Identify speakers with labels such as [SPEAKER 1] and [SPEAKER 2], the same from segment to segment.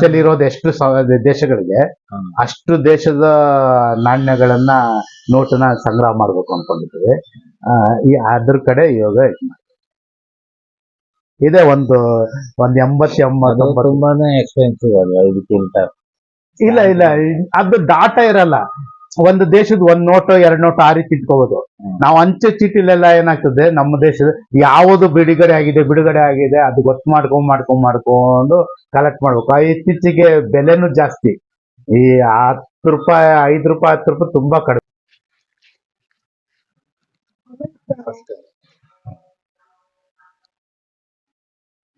[SPEAKER 1] ಇರೋದು ಎಷ್ಟು ದೇಶಗಳಿಗೆ. ಅಷ್ಟು ದೇಶದ ನಾಣ್ಯಗಳನ್ನ ನೋಟನ್ನ ಸಂಗ್ರಹ ಮಾಡ್ಬೇಕು ಅನ್ಕೊಂಡಿದ್ದೀವಿ. ಆ, ಈ ಅದ್ರ ಕಡೆ ಯೋಗ ಇದ್ ಒಂದು ಒಂದ್ ಎಂಬತ್ ಎಂಬತ್ತೊಂಬತ್ತು
[SPEAKER 2] ತುಂಬಾನೇ ಎಕ್ಸ್ಪೆನ್ಸಿವ್ ಅಲ್ವಾ ಇದಕ್ಕಿಂತ
[SPEAKER 1] ಇಲ್ಲ ಇಲ್ಲ ಅದು ಡಾಟಾ ಇರಲ್ಲ. ಒಂದು ದೇಶದ ಒಂದ್ ನೋಟು ಎರಡ್ ನೋಟು ಆ ರೀತಿ ಇಟ್ಕೋಬಹುದು ನಾವು ಅಂಚೆ ಚೀಟಿಲೆಲ್ಲ ಏನಾಗ್ತದೆ ನಮ್ಮ ದೇಶದ ಯಾವುದು ಬಿಡುಗಡೆ ಆಗಿದೆ ಬಿಡುಗಡೆ ಆಗಿದೆ ಅದು ಗೊತ್ತು ಮಾಡ್ಕೊಂಡ್ ಮಾಡ್ಕೊಂಡ್ ಮಾಡ್ಕೊಂಡು ಕಲೆಕ್ಟ್ ಮಾಡ್ಬೇಕು. ಇತ್ತೀಚೆಗೆ ಬೆಲೆನೂ ಜಾಸ್ತಿ. ಈ ಹತ್ತು ರೂಪಾಯಿ ಐದು ರೂಪಾಯಿ ಹತ್ತು ರೂಪಾಯಿ ತುಂಬಾ ಕಡಿಮೆ.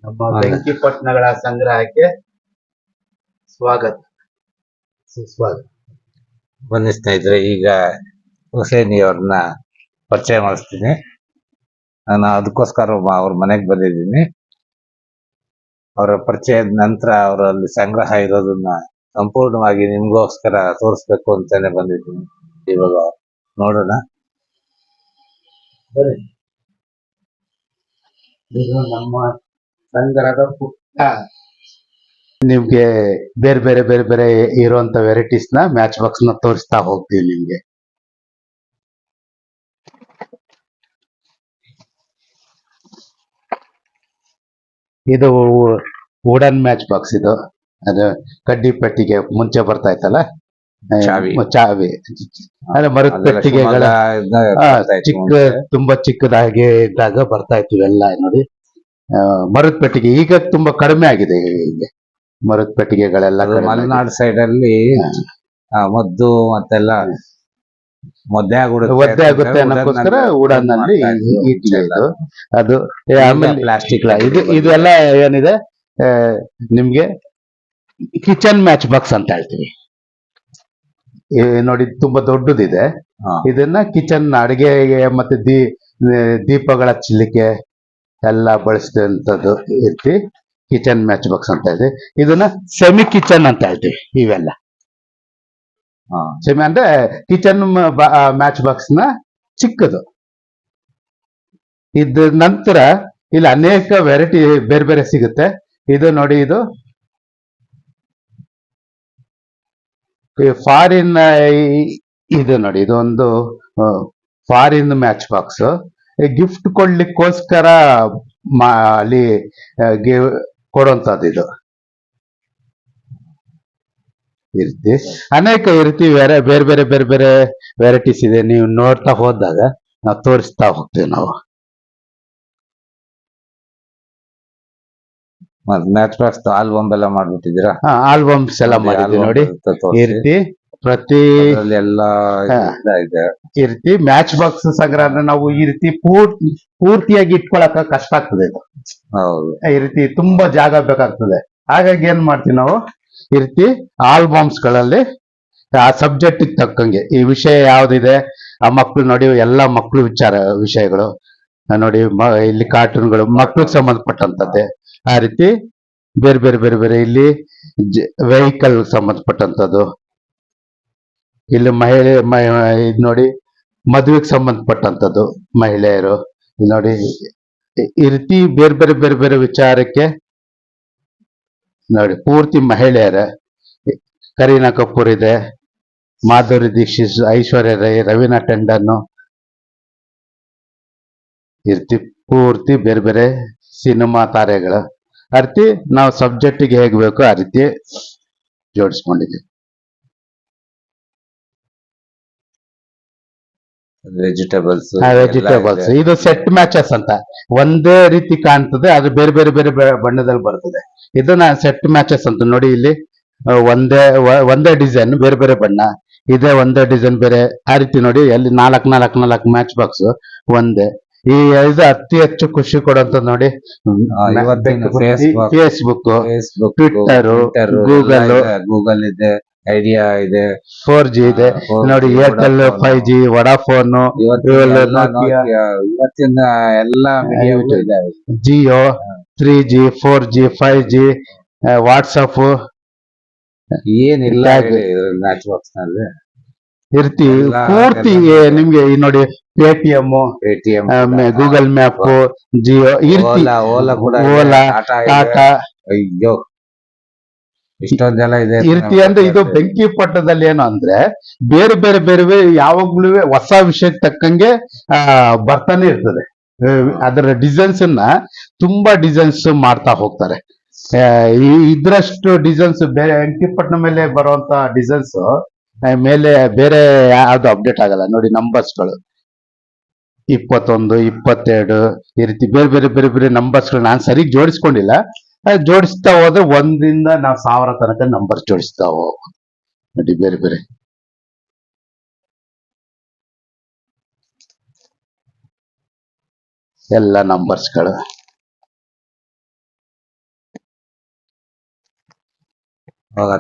[SPEAKER 1] ನಮ್ಮ? ಬೆಂಕಿ ಪಟ್ಟಣಗಳ ಸಂಗ್ರಹಕ್ಕೆ ಸ್ವಾಗತ. ಸುಸ್ವಾಗತ.
[SPEAKER 2] ಬನ್ನಿ ಸ್ನೇಹಿತರೆ ಈಗ ಹುಸೇನಿ ಅವ್ರನ್ನ ಪರಿಚಯ ಮಾಡಿಸ್ತೀನಿ. ನಾನು ಅದಕ್ಕೋಸ್ಕರ ಅವ್ರ ಮನೆಗೆ ಬಂದಿದ್ದೀನಿ. ಅವರ ಪರಿಚಯದ ನಂತರ ಅವರಲ್ಲಿ ಸಂಗ್ರಹ ಇರೋದನ್ನ ಸಂಪೂರ್ಣವಾಗಿ ನಿಮ್ಗೋಸ್ಕರ ತೋರಿಸ್ಬೇಕು ಅಂತಾನೆ ಬಂದಿದ್ದೀನಿ. ಇವಾಗ ನೋಡೋಣ.
[SPEAKER 1] ಇದು ನಮ್ಮ ಸಂಗ್ರಹದ ಪುಟ್ಟ ನಿಮ್ಗೆ ಬೇರೆ ಬೇರೆ ಬೇರೆ ಬೇರೆ ಇರುವಂತ ವೆರೈಟೀಸ್ನ ಮ್ಯಾಚ್ ಬಾಕ್ಸ್ನ ತೋರಿಸ್ತಾ ಹೋಗ್ತೀವಿ ನಿಮ್ಗೆ. ಇದು ವುಡನ್ ಮ್ಯಾಚ್ ಬಾಕ್ಸ್ ಇದು. ಅದು ಕಡ್ಡಿ ಪೆಟ್ಟಿಗೆ ಮುಂಚೆ ಬರ್ತಾ ಇತ್ತಲ್ಲ?
[SPEAKER 2] ಚಾವಿ.
[SPEAKER 1] ಅಂದ್ರೆ ಮರದ ಪೆಟ್ಟಿಗೆಗಳ ಚಿಕ್ಕ ತುಂಬಾ ಚಿಕ್ಕದಾಗಿ ಇದ್ದಾಗ ಬರ್ತಾ ಇತ್ತು ಇವೆಲ್ಲ ನೋಡಿ. ಮರದ ಪೆಟ್ಟಿಗೆ ಈಗ ತುಂಬಾ ಕಡಿಮೆ ಆಗಿದೆ ಈಗ. ಮರದ ಪೆಟ್ಟಿಗೆಗಳೆಲ್ಲ
[SPEAKER 2] ಮಲೆನಾಡು ಸೈಡ್ ಅಲ್ಲಿ ಮದ್ದು ಮತ್ತೆಲ್ಲ ಒದ್ದೆ ಆಗುತ್ತೆ
[SPEAKER 1] ಒದ್ದೆ ಆಗುತ್ತೆ ಅನ್ನೋಕ್ಕೋಸ್ಕರ ಇದು. ಅದು ಆಮೇಲೆ
[SPEAKER 2] ಪ್ಲಾಸ್ಟಿಕ್
[SPEAKER 1] ಇದು ಇದೆಲ್ಲ ಏನಿದೆ? ನಿಮ್ಗೆ ಕಿಚನ್ ಮ್ಯಾಚ್ ಬಾಕ್ಸ್ ಅಂತ ಹೇಳ್ತೀವಿ. ನೋಡಿ ತುಂಬಾ ದೊಡ್ಡದಿದೆ. ಇದನ್ನ ಕಿಚನ್ ಅಡಿಗೆಗೆ ಮತ್ತೆ ದೀ ದೀಪಗಳ ಹಚ್ಚಲಿಕ್ಕೆ ಎಲ್ಲ ಬಳಸಿದಂಥದ್ದು ಇರ್ತಿ. ಕಿಚನ್ ಮ್ಯಾಚ್ ಬಾಕ್ಸ್ ಅಂತ ಇದೆ. ಇದನ್ನ ಸೆಮಿ ಕಿಚನ್ ಅಂತ ಹೇಳ್ತೀವಿ ಇವೆಲ್ಲ. ಸೆಮಿ ಅಂದ್ರೆ ಕಿಚನ್ ಮ್ಯಾಚ್ ಬಾಕ್ಸ್ನ ಚಿಕ್ಕದು. ಇದ ನಂತರ ಇಲ್ಲಿ ಅನೇಕ ವೆರೈಟಿ ಬೇರೆ ಬೇರೆ ಸಿಗುತ್ತೆ. ಇದು ನೋಡಿ, ಇದು ಫಾರಿನ್ ಇದು ನೋಡಿ, ಇದೊಂದು ಫಾರಿನ್ ಮ್ಯಾಚ್ ಬಾಕ್ಸ್ ಗಿಫ್ಟ್ ಕೊಡ್ಲಿಕ್ಕೋಸ್ಕರ ಅಲ್ಲಿ ಕೊಡುವಂತದ್ದು ಇದು ಇರ್ತಿ ರೀತಿ ಅನೇಕ ಇರ್ತಿ ರೀತಿ ಬೇರೆ ಬೇರೆ ಬೇರೆ ಬೇರೆ ಬೇರೆ ವೆರೈಟೀಸ್ ಇದೆ. ನೀವು ನೋಡ್ತಾ ಹೋದಾಗ ನಾವು ತೋರಿಸ್ತಾ ಹೋಗ್ತೀವಿ ನಾವು.
[SPEAKER 2] ಮ್ಯಾಚ್ ಬಾಕ್ಸ್ ಆಲ್ಬಮ್ ಎಲ್ಲ ಮಾಡ್ಬಿಟ್ಟಿದ್ದೀರಾ?
[SPEAKER 1] ಆಲ್ಬಮ್ಸ್ ಎಲ್ಲ ಮಾಡಿದ್ವಿ ನೋಡಿ. ಈ ರೀತಿ ಪ್ರತಿ
[SPEAKER 2] ಎಲ್ಲ. ಇದೆ
[SPEAKER 1] ಈ ರೀತಿ ಮ್ಯಾಚ್ ಬಾಕ್ಸ್ ಸಂಗ್ರಹ ನಾವು ಈ ರೀತಿ ಪೂರ್ತಿ ಪೂರ್ತಿಯಾಗಿ ಇಟ್ಕೊಳಕ ಕಷ್ಟ ಆಗ್ತದೆ ಇದು.
[SPEAKER 2] ಹೌದು.
[SPEAKER 1] ಈ ರೀತಿ ತುಂಬಾ ಜಾಗ ಬೇಕಾಗ್ತದೆ. ಹಾಗಾಗಿ ಏನ್ ಮಾಡ್ತೀವಿ ನಾವು? ಈ ರೀತಿ ಆಲ್ಬಮ್ಸ್ಗಳಲ್ಲಿ ಆ ಸಬ್ಜೆಕ್ಟ್ ತಕ್ಕಂಗೆ ಈ ವಿಷಯ ಯಾವ್ದಿದೆ ಆ ಮಕ್ಳು ನೋಡಿ ಎಲ್ಲ ಮಕ್ಳು ವಿಚಾರ ವಿಷಯಗಳು. ನೋಡಿ ಇಲ್ಲಿ ಕಾರ್ಟೂನ್ಗಳು ಮಕ್ಳಿಗೆ ಸಂಬಂಧಪಟ್ಟಂತದ್ದೆ. ಆ ರೀತಿ ಬೇರೆ ಬೇರೆ ಬೇರೆ ಬೇರೆ ಇಲ್ಲಿ ವೆಹಿಕಲ್ ಸಂಬಂಧಪಟ್ಟಂತದ್ದು. ಇಲ್ಲಿ ಮಹಿಳೆ ಇದು ನೋಡಿ ಮದುವೆಗೆ ಸಂಬಂಧಪಟ್ಟಂತದ್ದು ಮಹಿಳೆಯರು. ನೋಡಿ, ಈ- ಈ ರೀತಿ ಬೇರೆ ಬೇರೆ ಬೇರೆ ಬೇರೆ ವಿಚಾರಕ್ಕೆ ನೋಡಿ, ಪೂರ್ತಿ ಮಹಿಳೆಯರ, ಕರೀನಾ ಕಪೂರ್ ಇದೆ, ಮಾಧುರಿ ದೀಕ್ಷಿತ್, ಐಶ್ವರ್ಯ ರೈ, ರವೀನಾ ಟಂಡನ್ ಇರ್ತಿ ಪೂರ್ತಿ ಬೇರೆ ಬೇರೆ ಸಿನಿಮಾ ತಾರೆಗಳು. ಅರ್ತಿ ರೀತಿ ನಾವು ಸಬ್ಜೆಕ್ಟಿಗೆ ಹೇಗೆ ಬೇಕೋ ಆ ರೀತಿ ಜೋಡಿಸ್ಕೊಂಡಿದ್ದೀವಿ.
[SPEAKER 2] ವೆಜಿಟೇಬಲ್ಸ್
[SPEAKER 1] ವೆಜಿಟೇಬಲ್ಸ್ ಇದು. ಸೆಟ್ ಮ್ಯಾಚಸ್ ಅಂತ. ಒಂದೇ ರೀತಿ ಕಾಣ್ತದೆ ಅದು ಬೇರೆ ಬೇರೆ ಬೇರೆ ಬಣ್ಣದಲ್ಲಿ ಬರ್ತದೆ. ಇದನ್ನ ಸೆಟ್ ಮ್ಯಾಚಸ್ ಅಂತ ನೋಡಿ ಇಲ್ಲಿ. ಒಂದೇ ಒಂದೇ ಡಿಸೈನ್ ಬೇರೆ ಬೇರೆ ಬಣ್ಣ. ಇದೇ ಒಂದೇ ಡಿಸೈನ್ ಬೇರೆ ಆ ರೀತಿ ನೋಡಿ. ಅಲ್ಲಿ ನಾಲ್ಕ್ ನಾಲ್ಕ್ ನಾಲ್ಕ್ ಮ್ಯಾಚ್ ಬಾಕ್ಸ್ ಒಂದೇ. ಈ ಇದು ಅತಿ ಹೆಚ್ಚು ಖುಷಿ ಕೊಡುವಂತ ನೋಡಿ. Facebook
[SPEAKER 2] Facebook
[SPEAKER 1] Twitter Google
[SPEAKER 2] Google ಇದೆ. ಐಡಿಯಾ ಇದೆ.
[SPEAKER 1] ಫೋರ್ ಜಿ ಇದೆ.
[SPEAKER 2] ಆ, 4G,
[SPEAKER 1] ನೋಡಿ ಏರ್ಟೆಲ್. ಫೈವ್ ಜಿ ವಡಾಫೋನ್
[SPEAKER 2] ಇವತ್ತಿನ ಎಲ್ಲ
[SPEAKER 1] Jio three G four G five G WhatsApp
[SPEAKER 2] ಏನಿಲ್ಲ ನಲ್ಲಿ.
[SPEAKER 1] ಇರ್ತಿ
[SPEAKER 2] ಎಲ್ಲ-
[SPEAKER 1] ಪೂರ್ತಿ ನಿಮ್ಗೆ ಈ ನೋಡಿ Paytm
[SPEAKER 2] Paytm
[SPEAKER 1] Google map Jio ಇರ್ತಿ
[SPEAKER 2] ಓಲಾ ಓಲಾ ಕೂಡ
[SPEAKER 1] ಓಲಾ
[SPEAKER 2] ಟಾಟಾ ಅಯ್ಯೋ. ಇಷ್ಟೊಂದೆಲ್ಲ ಇದೆ
[SPEAKER 1] ಈ ರೀತಿ ಅಂದ್ರೆ ಇದು ಬೆಂಕಿ ಪಟ್ಟದಲ್ಲಿ ಏನು ಅಂದ್ರೆ ಬೇರೆ ಬೇರೆ ಬೇರೆ ಯಾವಾಗ್ಲೂ ಹೊಸ ವಿಷಯಕ್ಕೆ ತಕ್ಕಂಗೆ ಆ ಬರ್ತಾನೆ ಇರ್ತದೆ. ಅದರ ಡಿಸೈನ್ಸ್ ಅನ್ನ ತುಂಬಾ ಡಿಸೈನ್ಸ್ ಮಾಡ್ತಾ ಹೋಗ್ತಾರೆ. ಇದ್ರಷ್ಟು ಡಿಸೈನ್ಸ್ ಬೇರೆ ಬೆಂಕಿಪಟ್ಟಣ ಮೇಲೆ ಬರುವಂತ ಡಿಸೈನ್ಸ್ ಮೇಲೆ ಬೇರೆ ಯಾವ್ದು ಅಪ್ಡೇಟ್ ಆಗಲ್ಲ. ನೋಡಿ ನಂಬರ್ಸ್ಗಳು ಇಪ್ಪತ್ತೊಂದು ಇಪ್ಪತ್ತೆರಡು ಈ ರೀತಿ ಬೇರೆ ಬೇರೆ ಬೇರೆ ಬೇರೆ ನಂಬರ್ಸ್ಗಳು ನಾನು ಸರಿಗ್ ಜೋಡಿಸ್ಕೊಂಡಿಲ್ಲ. ಜೋಡಿಸ್ತಾ ಹೋದ್ರೆ ಒಂದಿಂದ ನಾವು ಸಾವಿರ ತನಕ ನಂಬರ್ ಜೋಡಿಸ್ತಾ ಹೋಗ್ಬೋದು ನೋಡಿ ಬೇರೆ ಬೇರೆ. ಎಲ್ಲ ನಂಬರ್ಸ್ಗಳು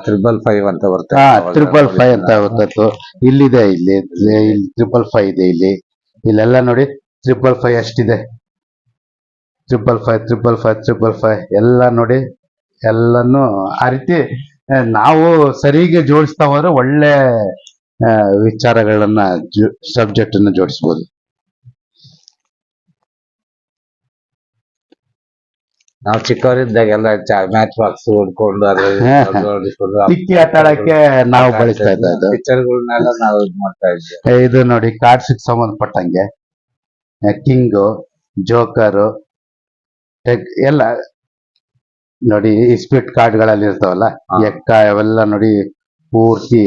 [SPEAKER 2] ತ್ರಿಬಲ್ ಫೈವ್ ಅಂತ ಬರುತ್ತೆ.
[SPEAKER 1] ಹಾ ಟ್ರಿಪಲ್ ಫೈವ್ ಅಂತ
[SPEAKER 2] ಬರ್ತದ್ದು
[SPEAKER 1] ಗೊತ್ತಾಯ್ತು ಇಲ್ಲಿದೆ ಇಲ್ಲಿ ಇಲ್ಲಿ ಟ್ರಿಪಲ್ ಫೈವ್ ಇದೆ ಇಲ್ಲಿ. ಇಲ್ಲೆಲ್ಲ ನೋಡಿ triple five ಅಷ್ಟಿದೆ triple five triple five triple five ಎಲ್ಲ ನೋಡಿ ಎಲ್ಲಾನು ಆ ರೀತಿ ನಾವು ಸರಿಗೆ ಜೋಡಿಸ್ತಾ ಹೋದ್ರೆ ಒಳ್ಳೆ ವಿಚಾರಗಳನ್ನ ಸಬ್ಜೆಕ್ಟ್ ಅನ್ನ ಜೋಡಿಸ್ಬೋದು.
[SPEAKER 2] ನಾವು ಚಿಕ್ಕವರಿದ್ದಾಗೆಲ್ಲ ಮ್ಯಾಚ್ ಬಾಕ್ಸ್ ಹೊಡ್ಕೊಂಡು.
[SPEAKER 1] ಟಿಕ್ಕಿ ಆಟ ಆಡಕ್ಕೆ ನಾವು ಬಳಸ್ತಾ ಇದ್ದ
[SPEAKER 2] ಪಿಕ್ಚರ್ಗಳನ್ನೆಲ್ಲ ನಾವು ಇದು ಮಾಡ್ತಾ ಇದ್ವಿ.
[SPEAKER 1] ಇದು ನೋಡಿ ಕಾರ್ಡ್ಸ್ ಸಂಬಂಧಪಟ್ಟಂಗೆ ಕಿಂಗು ಜೋಕರು ಎಲ್ಲ ನೋಡಿ ಸ್ಪಿಟ್ ಕಾರ್ಡ್ಗಳಲ್ಲಿ ಇರ್ತಾವಲ್ಲ. ಎಕ್ಕ ಅವೆಲ್ಲ ನೋಡಿ ಪೂರ್ತಿ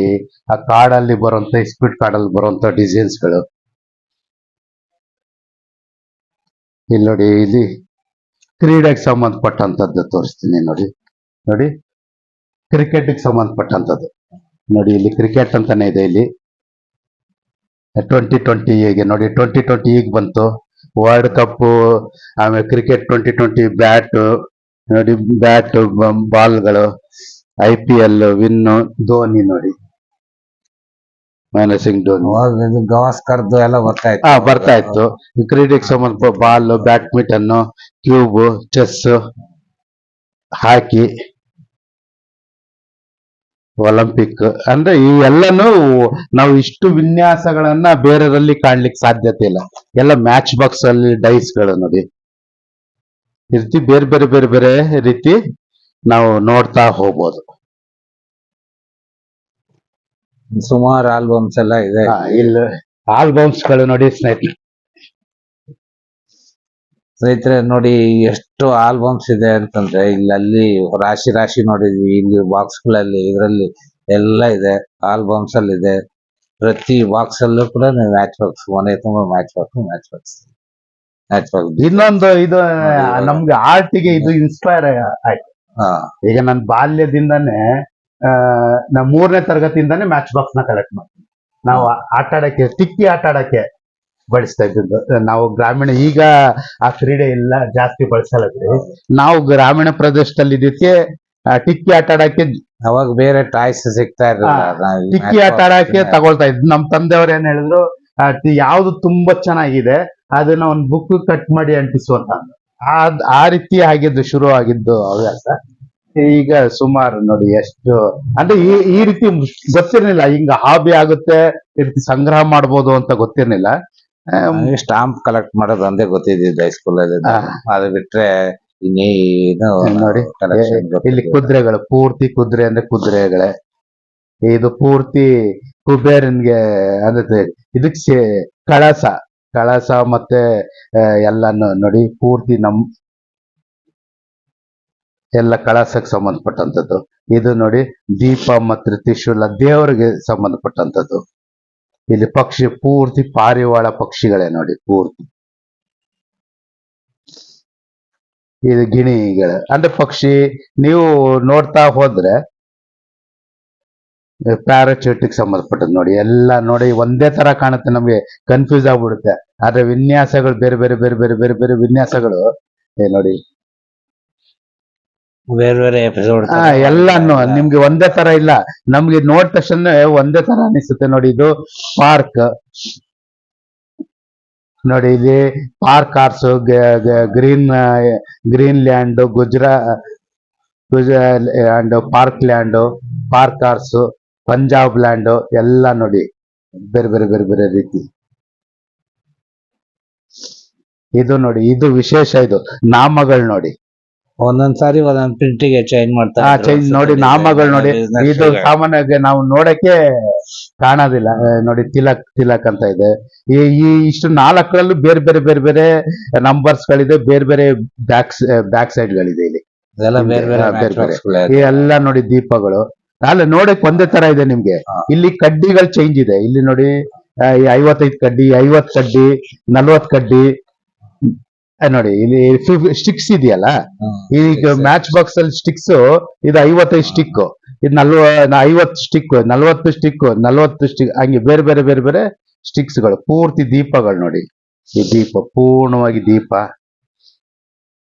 [SPEAKER 1] ಆ ಕಾರ್ಡಲ್ಲಿ ಬರುವಂತ ಇಸ್ಪಿಟ್ ಕಾರ್ಡಲ್ಲಿ ಬರುವಂತ ಡಿಸೈನ್ಸ್ಗಳು ಇಲ್ಲಿ ನೋಡಿ ಇಲ್ಲಿ ಕ್ರೀಡೆಗೆ ಸಂಬಂಧಪಟ್ಟಂತದ್ದು ತೋರಿಸ್ತೀನಿ ನೋಡಿ. ನೋಡಿ ಕ್ರಿಕೆಟ್ಗೆ ಸಂಬಂಧಪಟ್ಟಂತದ್ದು. ನೋಡಿ ಇಲ್ಲಿ ಕ್ರಿಕೆಟ್ ಅಂತಾನೆ ಇದೆ ಇಲ್ಲಿ. ಟ್ವೆಂಟಿ ಟ್ವೆಂಟಿ ಈಗ ನೋಡಿ ಟ್ವೆಂಟಿ ಟ್ವೆಂಟಿ ಈಗ ಬಂತು. ವರ್ಲ್ಡ್ ಕಪ್ ಆಮೇಲೆ ಕ್ರಿಕೆಟ್ ಟ್ವೆಂಟಿ ಟ್ವೆಂಟಿ ಬ್ಯಾಟ್ ನೋಡಿ bat ಬಾಲ್ಗಳು I P L win Dhoni ನೋಡಿ. ಮಹೇಂದ್ರ ಸಿಂಗ್ ಧೋನಿ.
[SPEAKER 2] ಗವಾಸ್ಕರ್ದು ಎಲ್ಲ ಬರ್ತಾ ಇತ್ತು
[SPEAKER 1] ಹಾ ಬರ್ತಾ ಇತ್ತು ಕ್ರೀಡೆಗೆ ಸಂಬಂಧ ball badminton cube chess hockey. Olympic ಅಂದ್ರೆ ಈ ಎಲ್ಲಾನು ನಾವು ಇಷ್ಟು ವಿನ್ಯಾಸಗಳನ್ನ ಬೇರೆದಲ್ಲಿ ಕಾಣ್ಲಿಕ್ಕೆ ಸಾಧ್ಯತೆ ಇಲ್ಲ. ಎಲ್ಲ ಮ್ಯಾಚ್ ಬಾಕ್ಸ್ ಅಲ್ಲಿ ಡೈಸ್ಗಳು ನೋಡಿ. ಈ ರೀತಿ ಬೇರೆ ಬೇರೆ ಬೇರೆ ಬೇರೆ ರೀತಿ ನಾವು ನೋಡ್ತಾ ಹೋಗ್ಬೋದು.
[SPEAKER 2] ಸುಮಾರು ಆಲ್ಬಮ್ಸ್ ಎಲ್ಲ ಇದೆ.
[SPEAKER 1] ಇಲ್ಲಿ. ಆಲ್ಬಮ್ಸ್ಗಳು ನೋಡಿ ಸ್ನೇಹಿತರೆ.
[SPEAKER 2] ಸ್ನೇಹಿತರೆ ನೋಡಿ ಎಷ್ಟು ಆಲ್ಬಮ್ಸ್ ಇದೆ ಅಂತಂದ್ರೆ ಇಲ್ಲಿ ಅಲ್ಲಿ ರಾಶಿ ರಾಶಿ ನೋಡಿದ್ವಿ ಇಲ್ಲಿ ಬಾಕ್ಸ್ಗಳಲ್ಲಿ ಇದರಲ್ಲಿ ಎಲ್ಲ ಇದೆ ಆಲ್ಬಮ್ಸ್ ಅಲ್ಲಿ ಇದೆ. ಪ್ರತಿ ಬಾಕ್ಸ್ ಅಲ್ಲೂ ಕೂಡ ಮ್ಯಾಚ್ ಬಾಕ್ಸ್ ಮನೆ ತುಂಬಾ match box match box match box
[SPEAKER 1] ಇನ್ನೊಂದು ಇದು ನಮ್ಗೆ ಆರ್ಟಿಗೆ ಇದು ಇನ್ಸ್ಪೈರ್ ಆಯ್ತು.
[SPEAKER 2] ಹಾ.
[SPEAKER 1] ಈಗ ನನ್ನ ಬಾಲ್ಯದಿಂದಾನೇ ಆ, ನಾ ಮೂರನೇ ತರಗತಿಯಿಂದಾನೇ ಮ್ಯಾಚ್ ಬಾಕ್ಸ್ನ ಕಲೆಕ್ಟ್ ಮಾಡ್ತೀನಿ. ನಾವು ಆಟ ಆಡಕ್ಕೆ ಟಿಕ್ಕಿ ಆಟ ಆಡಕ್ಕೆ ಬಳಸ್ತಾ ಇದ್ದದ್ದು. ನಾವು ಗ್ರಾಮೀಣ ಈಗ ಆ ಕ್ರೀಡೆ ಎಲ್ಲ ಜಾಸ್ತಿ ಬಳಸಲ್ಲ ನಾವು ಗ್ರಾಮೀಣ ಪ್ರದೇಶದಲ್ಲಿ ಇದಕ್ಕೆ ಟಿಕ್ಕಿ ಆಟ ಆಡಕ್ಕೆ
[SPEAKER 2] ಅವಾಗ ಬೇರೆ ಟಾಯ್ಸ್ ಸಿಗ್ತಾ ಇರಲಿಲ್ಲ.
[SPEAKER 1] ಟಿಕ್ಕಿ ಆಟ ಆಡಕ್ಕೆ ತಗೊಳ್ತಾ ಇದ್ ನಮ್ ತಂದೆಯವ್ರು ಏನ್ ಹೇಳಿದ್ರು ಯಾವ್ದು ತುಂಬಾ ಚೆನ್ನಾಗಿದೆ ಅದನ್ನ ಒಂದ್ ಬುಕ್ ಕಟ್ ಮಾಡಿ ಅಂಟಿಸುವಂತ. ಆ- ಆ ರೀತಿ ಆಗಿದ್ದು ಶುರು ಆಗಿದ್ದು ಹವ್ಯಾಸ. ಈಗ ಸುಮಾರು ನೋಡಿ ಎಷ್ಟು ಅಂದ್ರೆ ಈ ಈ ರೀತಿ ಗೊತ್ತಿರ್ಲಿಲ್ಲ. ಹಿಂಗ ಹಾಬಿ ಆಗುತ್ತೆ ಈ ರೀತಿ ಸಂಗ್ರಹ ಮಾಡ್ಬೋದು ಅಂತ ಗೊತ್ತಿರ್ಲಿಲ್ಲ.
[SPEAKER 2] ಸ್ಟಾಂಪ್ ಕಲೆಕ್ಟ್ ಮಾಡೋದು ಒಂದೇ ಗೊತ್ತಿದ್ದಿದ್ದು ಹೈಸ್ಕೂಲ್ ಅಲ್ಲಿ. ಅದು ಬಿಟ್ರೆ ಇನ್ನೇನು
[SPEAKER 1] ನೋಡಿ. ಇಲ್ಲಿ. ಕುದುರೆಗಳು ಪೂರ್ತಿ ಕುದುರೆ ಅಂದ್ರೆ ಕುದುರೆಗಳೇ. ಇದು ಪೂರ್ತಿ ಕುಬೇರನ್ಗೆ ಅಂದ್ರೆ ಇದಕ್ಕೆ ಕಳಸ. ಕಳಸ ಮತ್ತೆ ಎಲ್ಲಾನು ನೋಡಿ ಪೂರ್ತಿ ನಮ್ ಎಲ್ಲ ಕಳಸಕ್ಕೆ ಸಂಬಂಧಪಟ್ಟಂತದ್ದು ಇದು ನೋಡಿ ದೀಪ ಮತ್ತು ತ್ರಿಶೂಲ ದೇವರಿಗೆ ಸಂಬಂಧಪಟ್ಟಂತದ್ದು ಇಲ್ಲಿ ಪಕ್ಷಿ ಪೂರ್ತಿ ಪಾರಿವಾಳ ಪಕ್ಷಿಗಳೇ ನೋಡಿ, ಪೂರ್ತಿ. ಇದು ಗಿಣಿಗಳ, ಅಂದ್ರೆ ಪಕ್ಷಿ, ನೀವು ನೋಡ್ತಾ ಹೋದ್ರೆ ಪ್ಯಾರಾಚೂಟಿಗೆ ಸಂಬಂಧಪಟ್ಟದ್ದು ನೋಡಿ, ಎಲ್ಲ ನೋಡಿ ಒಂದೇ ತರ ಕಾಣುತ್ತೆ ನಮಗೆ ಕನ್ಫ್ಯೂಸ್ ಆಗ್ಬಿಡುತ್ತೆ. ಆದ್ರೆ ವಿನ್ಯಾಸಗಳು ಬೇರೆ ಬೇರೆ ಬೇರೆ ಬೇರೆ ಬೇರೆ ಬೇರೆ ವಿನ್ಯಾಸಗಳು ನೋಡಿ
[SPEAKER 2] ಬೇರೆ ಬೇರೆ ಎಪಿಸೋಡ್
[SPEAKER 1] ಆ, ಎಲ್ಲಾನು. ನಿಮ್ಗೆ ಒಂದೇ ತರ ಇಲ್ಲ. ನಮ್ಗೆ ನೋಡಿದ ತಕ್ಷಣ ಒಂದೇ ತರ ಅನಿಸುತ್ತೆ ನೋಡಿ ಇದು. ಪಾರ್ಕ್. ನೋಡಿ ಇಲ್ಲಿ park cars green green land ಗುಜರಾ land park land park cars Punjab land ಎಲ್ಲ ನೋಡಿ. ಬೇರೆ ಬೇರೆ ಬೇರೆ ಬೇರೆ ರೀತಿ. ಇದು ನೋಡಿ ಇದು ವಿಶೇಷ ಇದು. ನಾಮಗಳು ನೋಡಿ.
[SPEAKER 2] ಒಂದೊಂದ್ ಸಾರಿ ಒಂದೊಂದ್ ಪ್ರಿಂಟಿಗೆ ಚೇಂಜ್ ಮಾಡ್ತಾರೆ
[SPEAKER 1] ಆ ಚೇಂಜ್ ನೋಡಿ ನಾಮಗಳು ನೋಡಿ ಇದು ಸಾಮಾನ್ಯವಾಗಿ ನಾವು ನೋಡಕ್ಕೆ ಕಾಣೋದಿಲ್ಲ. ನೋಡಿ ತಿಲಕ್ ತಿಲಕ್ ಅಂತ ಇದೆ. ಈ ಈ ಇಷ್ಟು ನಾಲ್ಕರಲ್ಲೂ ಬೇರೆ ಬೇರೆ ಬೇರೆ ಬೇರೆ ನಂಬರ್ಸ್ ಗಳಿದೆ ಬೇರೆ ಬೇರೆ ಬ್ಯಾಕ್ ಬ್ಯಾಕ್ ಸೈಡ್ ಗಳಿದೆ ಇಲ್ಲಿ.
[SPEAKER 2] ಇದೆಲ್ಲ ಬೇರೆ ಬೇರೆ
[SPEAKER 1] ಬೇರೆ ಎಲ್ಲ ನೋಡಿ ದೀಪಗಳು. ಅಲ್ಲ ನೋಡಕ್ ಒಂದೇ ತರ ಇದೆ ನಿಮ್ಗೆ. ಇಲ್ಲಿ ಕಡ್ಡಿಗಳು ಚೇಂಜ್ ಇದೆ. ಇಲ್ಲಿ ನೋಡಿ ಐವತ್ತೈದು ಕಡ್ಡಿ ಐವತ್ ಕಡ್ಡಿ ನಲ್ವತ್ ಕಡ್ಡಿ ನೋಡಿ ಇಲ್ಲಿ ಸ್ಟಿಕ್ಸ್ ಇದೆಯಲ್ಲ. ಈಗ ಮ್ಯಾಚ್ ಬಾಕ್ಸ್ ಅಲ್ಲಿ ಸ್ಟಿಕ್ಸ್ ಇದು ಐವತ್ತೈದು ಸ್ಟಿಕ್ ಇದು ನಲ್ವ ಐವತ್ತು ಸ್ಟಿಕ್ ನಲ್ವತ್ತು ಸ್ಟಿಕ್ ನಲ್ವತ್ತು ಸ್ಟಿಕ್ ಹಂಗೆ ಬೇರೆ ಬೇರೆ ಬೇರೆ ಬೇರೆ ಸ್ಟಿಕ್ಸ್ಗಳು ಪೂರ್ತಿ ದೀಪಗಳು ನೋಡಿ. ಈ ದೀಪ ಪೂರ್ಣವಾಗಿ ದೀಪ.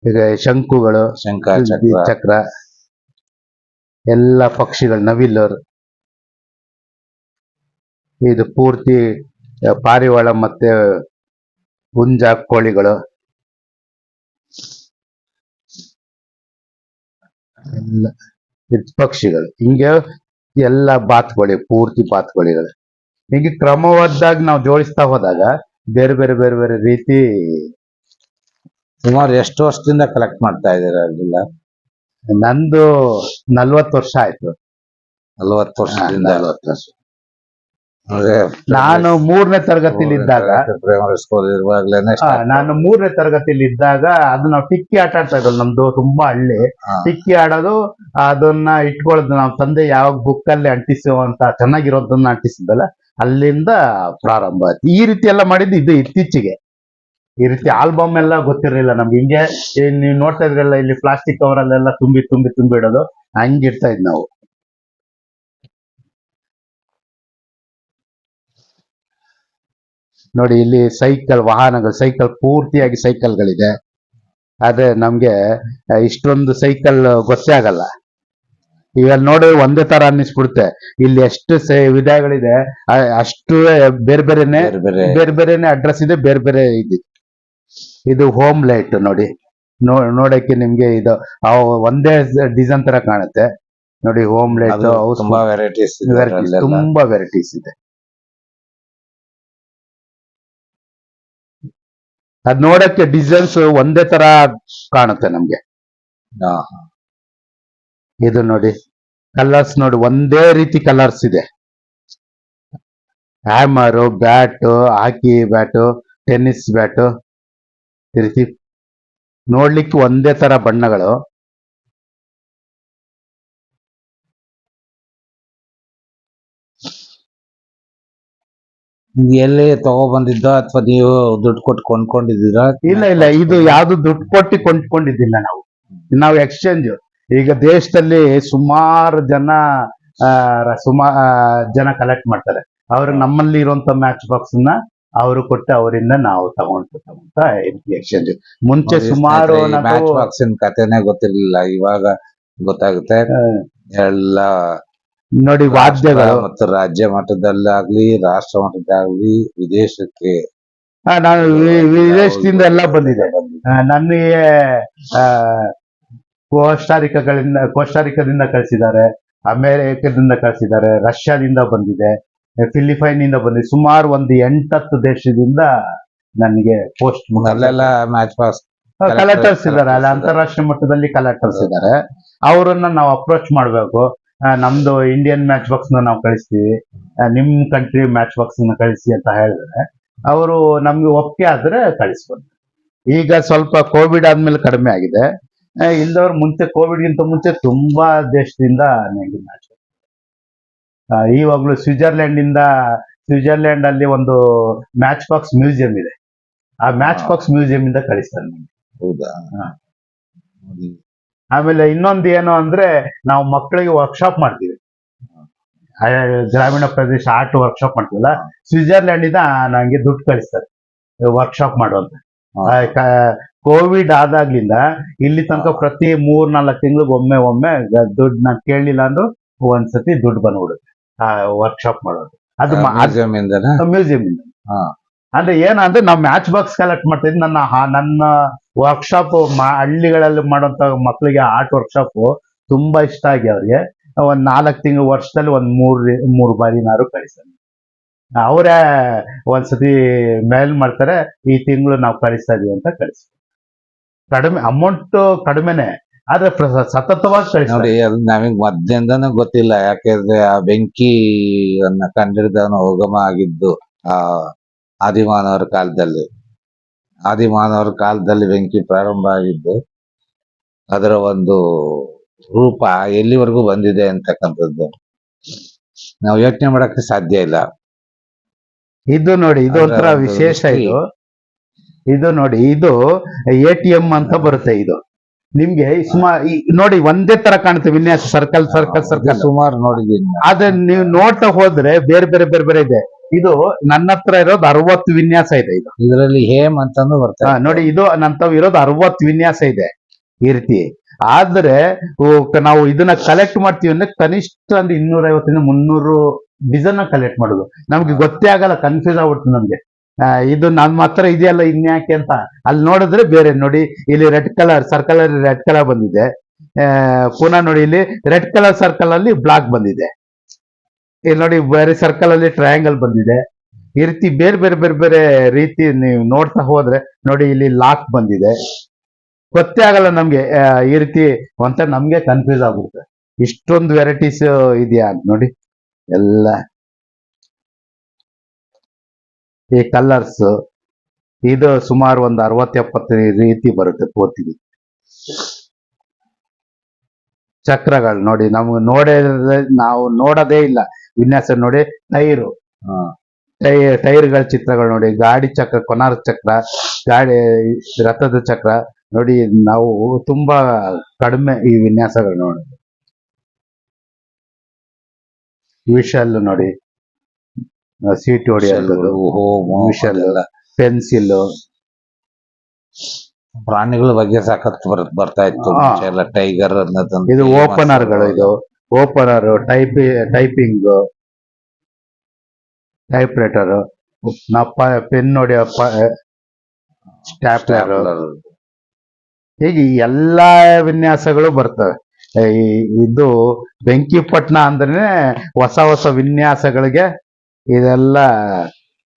[SPEAKER 1] ಈಗ ಶಂಕುಗಳು
[SPEAKER 2] ಶಂಕ ಚಕ್ರ.
[SPEAKER 1] ಎಲ್ಲ ಪಕ್ಷಿಗಳು ನವಿಲ್ಲರು ಇದು ಪೂರ್ತಿ ಪಾರಿವಾಳ ಮತ್ತೆ ಹುಂಜ ಕೋಳಿಗಳು. ಎಲ್ಲ ಪಕ್ಷಿಗಳು ಹಿಂಗೆ ಎಲ್ಲ ಬಾತುಕೋಳಿ ಪೂರ್ತಿ ಬಾತುಗಳಿಗಳು ಹಿಂಗೆ ಕ್ರಮವಾದಾಗ ನಾವು ಜೋಡಿಸ್ತಾ ಹೋದಾಗ ಬೇರೆ ಬೇರೆ ಬೇರೆ ಬೇರೆ ರೀತಿ
[SPEAKER 2] ಸುಮಾರು ಎಷ್ಟು ವರ್ಷದಿಂದ ಕಲೆಕ್ಟ್ ಮಾಡ್ತಾ ಇದೀರ ಅದೆಲ್ಲ?
[SPEAKER 1] ನಂದು ನಲ್ವತ್ತು ವರ್ಷ ಆಯ್ತು.
[SPEAKER 2] ನಲ್ವತ್ತು ವರ್ಷದಿಂದ.
[SPEAKER 1] ನಲ್ವತ್ತು ವರ್ಷ. ನಾನು ಮೂರನೇ ತರಗತಿಲಿ ಇದ್ದಾಗ
[SPEAKER 2] ಪ್ರೈಮರಿ ಸ್ಕೂಲ್ ಇರುವಾಗ್ಲೇನೆ
[SPEAKER 1] ನಾನು ಮೂರನೇ ತರಗತಿಲಿ ಇದ್ದಾಗ ಅದು ನಾವು ಟಿಕ್ಕಿ ಆಟ ಆಡ್ತಾ ನಮ್ದು ತುಂಬಾ ಹಳ್ಳಿ. ಟಿಕ್ಕಿ ಆಡೋದು ಅದನ್ನ ಇಟ್ಕೊಳ್ಳೋದು ನಾವು ತಂದೆ ಯಾವಾಗ ಬುಕ್ ಅಲ್ಲಿ ಅಂಟಿಸುವಂತ ಚೆನ್ನಾಗಿರೋದನ್ನ ಅಂಟಿಸಿದ್ದಲ್ಲ ಅಲ್ಲಿಂದ ಪ್ರಾರಂಭ ಆಯ್ತು. ಈ ರೀತಿ ಎಲ್ಲ ಮಾಡಿದ್ದು ಇದು ಇತ್ತೀಚೆಗೆ. ಈ ರೀತಿ ಆಲ್ಬಮ್ ಎಲ್ಲ ಗೊತ್ತಿರಲಿಲ್ಲ ನಮ್ಗೆ. ಹಿಂಗೆ ನೀವು ನೋಡ್ತಾ ಇದ್ರಲ್ಲ ಇಲ್ಲಿ ಪ್ಲಾಸ್ಟಿಕ್ ಕವರ್ ಅಲ್ಲೆಲ್ಲ ತುಂಬಿ ತುಂಬಿ ತುಂಬಿ ಇಡೋದು ಹಂಗಿರ್ತಾ ಇದ್ ನಾವು. ನೋಡಿ ಇಲ್ಲಿ ಸೈಕಲ್ ವಾಹನಗಳು ಸೈಕಲ್ ಪೂರ್ತಿಯಾಗಿ ಸೈಕಲ್ಗಳಿದೆ ಆದ್ರೆ ನಮ್ಗೆ ಇಷ್ಟೊಂದು ಸೈಕಲ್ ಗೊತ್ತೇ ಆಗಲ್ಲ. ಈಗ ನೋಡಿ ಒಂದೇ ತರ ಅನ್ನಿಸ್ಬಿಡುತ್ತೆ. ಇಲ್ಲಿ ಎಷ್ಟು ವಿಧಗಳಿದೆ ಅಷ್ಟು ಬೇರೆ ಬೇರೆನೆ
[SPEAKER 2] ಬೇರೆ ಬೇರೆ.
[SPEAKER 1] ಬೇರೆ ಬೇರೆನೆ ಅಡ್ರೆಸ್ ಇದೆ ಬೇರೆ ಬೇರೆ ಇದೆ. ಇದು ಹೋಮ್ ಲೈಟ್ ನೋಡಿ. ನೋ ನೋಡಕ್ಕೆ ನಿಮ್ಗೆ ಇದು ಒಂದೇ ಡಿಸೈನ್ ತರ ಕಾಣುತ್ತೆ. ನೋಡಿ ಹೋಮ್ ಲೈಟ್
[SPEAKER 2] ತುಂಬಾ ವೆರೈಟೀಸ್
[SPEAKER 1] ತುಂಬಾ ವೆರೈಟೀಸ್ ಇದೆ. ಅದ್ ನೋಡಕ್ಕೆ ಡಿಸೈನ್ಸ್ ಒಂದೇ ತರ ಕಾಣುತ್ತೆ ನಮ್ಗೆ. ಇದು ನೋಡಿ ಕಲರ್ಸ್ ನೋಡಿ ಒಂದೇ ರೀತಿ ಕಲರ್ಸ್ ಇದೆ. Hammer bat hockey bat tennis bat ಈ ರೀತಿ. ನೋಡ್ಲಿಕ್ಕೆ ಒಂದೇ ತರ ಬಣ್ಣಗಳು.
[SPEAKER 2] ಎಲ್ಲಿ ತಗೊಬಂದಿದ್ದೋ ಅಥವಾ ನೀವು ದುಡ್ಡು ಕೊಟ್ಟು ಕೊಂಡ್ಕೊಂಡಿದ್ದೀರಾ?
[SPEAKER 1] ಇಲ್ಲ ಇಲ್ಲ ಇದು ಯಾವ್ದು ದುಡ್ಡು ಕೊಟ್ಟು ಕೊಂಡ್ಕೊಂಡಿದ್ದಿಲ್ಲ ನಾವು. ನಾವು ಎಕ್ಸ್ಚೇಂಜ್ ಈಗ ದೇಶದಲ್ಲಿ ಸುಮಾರು ಜನ ಸುಮಾ ಜನ ಕಲೆಕ್ಟ್ ಮಾಡ್ತಾರೆ. ಅವ್ರ ನಮ್ಮಲ್ಲಿ ಇರುವಂತ ಮ್ಯಾಚ್ ಬಾಕ್ಸ್ನ ಅವರು ಕೊಟ್ಟು ಅವರಿಂದ ನಾವು ತಗೊಂಡು ತಗೊಂತ ಎಕ್ಸ್ಚೇಂಜ್ ಮುಂಚೆ ಸುಮಾರು
[SPEAKER 2] ಮ್ಯಾಚ್
[SPEAKER 1] ಬಾಕ್ಸ್
[SPEAKER 2] ಬಾಕ್ಸಿನ ಕಥೆನೇ ಗೊತ್ತಿರ್ಲಿಲ್ಲ. ಇವಾಗ ಗೊತ್ತಾಗುತ್ತೆ. ಎಲ್ಲ
[SPEAKER 1] ನೋಡಿ ವಾದ್ಯಗಳು.
[SPEAKER 2] ಮತ್ತು ರಾಜ್ಯ ಮಟ್ಟದಲ್ಲಾಗ್ಲಿ ರಾಷ್ಟ್ರ ಮಟ್ಟದಾಗ್ಲಿ ವಿದೇಶಕ್ಕೆ
[SPEAKER 1] ಆ, ನಾನು ವಿ- ವಿದೇಶದಿಂದ ಎಲ್ಲ ಬಂದಿದೆ. ಆ, ನನಗೆ ಆ, ಕೋಸ್ಟಾರಿಕಗಳಿಂದ ಕೋಸ್ಟಾರಿಕದಿಂದ ಕಳಿಸಿದ್ದಾರೆ ಅಮೆರಿಕದಿಂದ ಕಳಿಸಿದ್ದಾರೆ ರಷ್ಯಾದಿಂದ ಬಂದಿದೆ ಫಿಲಿಪೈನ್ ಇಂದ ಬಂದಿದೆ. ಸುಮಾರು ಒಂದು ಎಂಟತ್ತು ದೇಶದಿಂದ ನನಗೆ ಪೋಸ್ಟ್
[SPEAKER 2] ಅಲ್ಲೆಲ್ಲ ಮ್ಯಾಚ್ ಪಾಸ್
[SPEAKER 1] ಕಲೆಕ್ಟರ್ಸ್ ಇದ್ದಾರೆ. ಅಲ್ಲಿ ಅಂತಾರಾಷ್ಟ್ರೀಯ ಮಟ್ಟದಲ್ಲಿ ಕಲೆಕ್ಟರ್ಸ್ ಇದ್ದಾರೆ. ಅವರನ್ನ ನಾವು ಅಪ್ರೋಚ್ ಮಾಡಬೇಕು. ನಮ್ದು ಇಂಡಿಯನ್ ಮ್ಯಾಚ್ ಬಾಕ್ಸ್ ನಾವು ಕಳಿಸ್ತೀವಿ. ನಿಮ್ ಕಂಟ್ರಿ ಮ್ಯಾಚ್ ಬಾಕ್ಸ್ನ ಕಳಿಸಿ ಅಂತ ಹೇಳಿದ್ರೆ ಅವರು ನಮ್ಗೆ ಒಪ್ಪಿಗೆ ಆದ್ರೆ ಕಳಿಸ್ಬೋದು. ಈಗ ಸ್ವಲ್ಪ ಕೋವಿಡ್ ಆದ್ಮೇಲೆ ಕಡಿಮೆ ಆಗಿದೆ. ಇಲ್ದವ್ರು ಮುಂಚೆ ಕೋವಿಡ್ ಗಿಂತ ಮುಂಚೆ ತುಂಬಾ ದೇಶದಿಂದ ನನಗೆ ಮ್ಯಾಚ್ ಇವಾಗ್ಲೂ ಸ್ವಿಟ್ಜರ್ಲೆಂಡ್ ಇಂದ ಸ್ವಿಟ್ಜರ್ಲೆಂಡ್ ಅಲ್ಲಿ ಒಂದು ಮ್ಯಾಚ್ ಬಾಕ್ಸ್ ಮ್ಯೂಸಿಯಂ ಇದೆ. ಆ ಮ್ಯಾಚ್ ಬಾಕ್ಸ್ ಮ್ಯೂಸಿಯಂ ಇಂದ ಕಳಿಸ್ತಾರೆ ನಮ್ಗೆ.
[SPEAKER 2] ಹೌದಾ.
[SPEAKER 1] ಆಮೇಲೆ ಇನ್ನೊಂದು ಏನು ಅಂದ್ರೆ ನಾವು ಮಕ್ಕಳಿಗೆ ವರ್ಕ್ಶಾಪ್ ಮಾಡ್ತೀವಿ. ಗ್ರಾಮೀಣ ಪ್ರದೇಶ ಆರ್ಟ್ ವರ್ಕ್ಶಾಪ್ ಮಾಡ್ತೀವಲ್ಲ ಸ್ವಿಟ್ಜರ್ಲೆಂಡ್ ಇಂದ ನಂಗೆ ದುಡ್ಡು ಕಳಿಸ್ತಾರೆ. ವರ್ಕ್ಶಾಪ್ ಮಾಡುವಂತ. ಕೋವಿಡ್ ಆದಾಗ್ಲಿಂದ ಇಲ್ಲಿ ತನಕ ಪ್ರತಿ ಮೂರ್ ನಾಲ್ಕು ತಿಂಗಳಿಗೆ ಒಮ್ಮೆ ಒಮ್ಮೆ ದುಡ್ಡು ನಾನು ಕೇಳಲಿಲ್ಲ ಅಂದ್ರು ಒಂದ್ಸತಿ ದುಡ್ಡು ಬಂದ್ಬಿಡುತ್ತೆ. ಆ ವರ್ಕ್ಶಾಪ್ ಮಾಡೋದು. ಅದು
[SPEAKER 2] ಮ್ಯೂಸಿಯಂ ಇಂದ
[SPEAKER 1] ಮ್ಯೂಸಿಯಂ ಇಂದ.
[SPEAKER 2] ಹಾ.
[SPEAKER 1] ಅಂದ್ರೆ ಏನಂದ್ರೆ ನಾವು ಮ್ಯಾಚ್ ಬಾಕ್ಸ್ ಕಲೆಕ್ಟ್ ಮಾಡ್ತಿದ್ವಿ ನನ್ನ ನನ್ನ ವರ್ಕ್ಶಾಪ್ ಹಳ್ಳಿಗಳಲ್ಲಿ ಮಾಡುವಂತ ಮಕ್ಕಳಿಗೆ ಆರ್ಟ್ ವರ್ಕ್ಶಾಪ್ ತುಂಬಾ ಇಷ್ಟ ಆಗಿ ಅವ್ರಿಗೆ. ಒಂದ್ ನಾಲ್ಕು ತಿಂಗಳು ವರ್ಷದಲ್ಲಿ ಒಂದ್ ಮೂರ್, ಮೂರು ಬಾರಿನಾರು ಕಳಿಸ್ತಾರೆ. ಅವರೇ ಒಂದ್ಸತಿ ಮೇಲ್ ಮಾಡ್ತಾರೆ, ಈ ತಿಂಗಳು ನಾವು ಕಳಿಸ್ತಾ ಅಂತ ಕಳಿಸ್ತೀವಿ ಕಡಿಮೆ ಅಮೌಂಟ್ ಕಡಿಮೆನೆ, ಆದ್ರೆ ಸತತವಾಗಿ
[SPEAKER 2] ನೋಡಿ ಅದು ನಮಗ್ ಮೊದ್ಲಿಂದನೂ ಗೊತ್ತಿಲ್ಲ, ಯಾಕೆಂದ್ರೆ ಆ ಬೆಂಕಿಯನ್ನ ಕಂಡಿಡಿದವನು ಹೋಗಮ ಆಗಿದ್ದು, ಆ ಆದಿಮಾನವರ ಕಾಲದಲ್ಲಿ. ಆದಿಮಾನವರ ಕಾಲದಲ್ಲಿ ಬೆಂಕಿ ಪ್ರಾರಂಭ ಆಗಿದ್ದು ಅದರ ಒಂದು ರೂಪ ಎಲ್ಲಿವರೆಗೂ ಬಂದಿದೆ ಅಂತಕ್ಕಂಥದ್ದು ನಾವು ಯೋಚನೆ ಮಾಡಕ್ಕೆ ಸಾಧ್ಯ ಇಲ್ಲ.
[SPEAKER 1] ಇದು ನೋಡಿ ಇದು ಒಂಥರ ವಿಶೇಷ. ಇದು. ಇದು ನೋಡಿ ಇದು ಎ ಟಿ ಎಂ ಅಂತ ಬರುತ್ತೆ ಇದು. ನಿಮ್ಗೆ ಸುಮಾರು ನೋಡಿ ಒಂದೇ ತರ ಕಾಣುತ್ತೆ ವಿನ್ಯಾಸ ಸರ್ಕಲ್ ಸರ್ಕಲ್ ಸರ್ಕಲ್
[SPEAKER 2] ಸುಮಾರು ನೋಡಿದೀನಿ
[SPEAKER 1] ಅದನ್ನ ನೀವು ನೋಡ್ತಾ ಹೋದ್ರೆ ಬೇರೆ ಬೇರೆ ಬೇರೆ ಬೇರೆ ಇದೆ. ಇದು ನನ್ನ ಹತ್ರ ಇರೋದು ಅರವತ್ತು ವಿನ್ಯಾಸ ಇದೆ ಇದು.
[SPEAKER 2] ಇದರಲ್ಲಿ ಹೇಮ್
[SPEAKER 1] ಅಂತಂದು
[SPEAKER 2] ಬರ್ತಾರೆ
[SPEAKER 1] ನೋಡಿ ಇದು ನಂತವ್ ಇರೋದು ಅರವತ್ತು ವಿನ್ಯಾಸ ಇದೆ ಈ ರೀತಿ. ಆದ್ರೆ ನಾವು ಇದನ್ನ ಕಲೆಕ್ಟ್ ಮಾಡ್ತೀವಿ ಅಂದ್ರೆ ಕನಿಷ್ಠ ಒಂದು ಇನ್ನೂರ ಐವತ್ತರಿಂದ ಮುನ್ನೂರು ಡಿಸೈನ್ ಕಲೆಕ್ಟ್ ಮಾಡೋದು. ನಮ್ಗೆ ಗೊತ್ತೇ ಆಗಲ್ಲ ಕನ್ಫ್ಯೂಸ್ ಆಗ್ಬಿಡ್ತು ನಮ್ಗೆ. ಇದು ನಮ್ಮ ಹತ್ರ ಇದೆಯಲ್ಲ ಇನ್ಯಾಕೆ ಅಂತ. ಅಲ್ಲಿ ನೋಡಿದ್ರೆ ಬೇರೆ ನೋಡಿ ಇಲ್ಲಿ ರೆಡ್ ಕಲರ್ ಸರ್ಕಲ್ ಅಲ್ಲಿ ರೆಡ್ ಕಲರ್ ಬಂದಿದೆ. ಪುನಃ ನೋಡಿ ಇಲ್ಲಿ ರೆಡ್ ಕಲರ್ ಸರ್ಕಲ್ ಅಲ್ಲಿ ಬ್ಲಾಕ್ ಬಂದಿದೆ. ಇಲ್ಲಿ ನೋಡಿ, ಬೇರೆ ಸರ್ಕಲ್ ಅಲ್ಲಿ ಟ್ರಯಾಂಗಲ್ ಬಂದಿದೆ. ಈ ರೀತಿ ಬೇರೆ ಬೇರೆ ಬೇರೆ ಬೇರೆ ರೀತಿ ನೀವು ನೋಡ್ತಾ ಹೋದ್ರೆ, ನೋಡಿ, ಇಲ್ಲಿ ಲಾಕ್ ಬಂದಿದೆ. ಗೊತ್ತೇ ಆಗಲ್ಲ ನಮ್ಗೆ. ಈ ರೀತಿ ಅಂತ ನಮ್ಗೆ ಕನ್ಫ್ಯೂಸ್ ಆಗ್ಬಿಡುತ್ತೆ. ಇಷ್ಟೊಂದು ವೆರೈಟೀಸ್ ಇದೆಯಾ? ನೋಡಿ, ಎಲ್ಲ. ಈ ಕಲರ್ಸ್ ಇದು ಸುಮಾರು ಒಂದು ಅರವತ್ತು ಎಪ್ಪತ್ತು ರೀತಿ ಬರುತ್ತೆ ಪೂರ್ತಿ ಚಕ್ರಗಳು, ನೋಡಿ, ನಮ್ಗೆ ನೋಡೇ, ನಾವು ನೋಡೋದೇ ಇಲ್ಲ. ವಿನ್ಯಾಸ ನೋಡಿ ಟೈರು ಟೈರ್ಗಳ ಚಿತ್ರಗಳು ನೋಡಿ ಗಾಡಿ ಚಕ್ರ ಕೊನಾರ ಚಕ್ರ ಗಾಡಿ ರಥದ ಚಕ್ರ ನೋಡಿ ನಾವು ತುಂಬಾ ಕಡಿಮೆ ಈ ವಿನ್ಯಾಸಗಳು ನೋಡಿ. ವಿಶಲ್ ನೋಡಿ. ಸೀಟ್ ಹೊಡೆಯೋದು. ಪೆನ್ಸಿಲ್.
[SPEAKER 2] ಪ್ರಾಣಿಗಳ ಬಗ್ಗೆ ಸಾಕಷ್ಟು ಬರ್ ಬರ್ತಾ ಇತ್ತು. ಟೈಗರ್ ಅನ್ನೋದೊಂದು
[SPEAKER 1] ಇದು ಓಪನರ್ಗಳು ಇದು. Opener type typing typewriter pen ನೋಡಿ ಸ್ಟ್ಯಾಪ್ಲರ್. ಹೀಗೆ ಎಲ್ಲ ವಿನ್ಯಾಸಗಳು ಬರ್ತವೆ. ಇದು ಬೆಂಕಿಪಟ್ಟಣ ಅಂದ್ರೆ ಹೊಸ ಹೊಸ ವಿನ್ಯಾಸಗಳಿಗೆ ಇದೆಲ್ಲ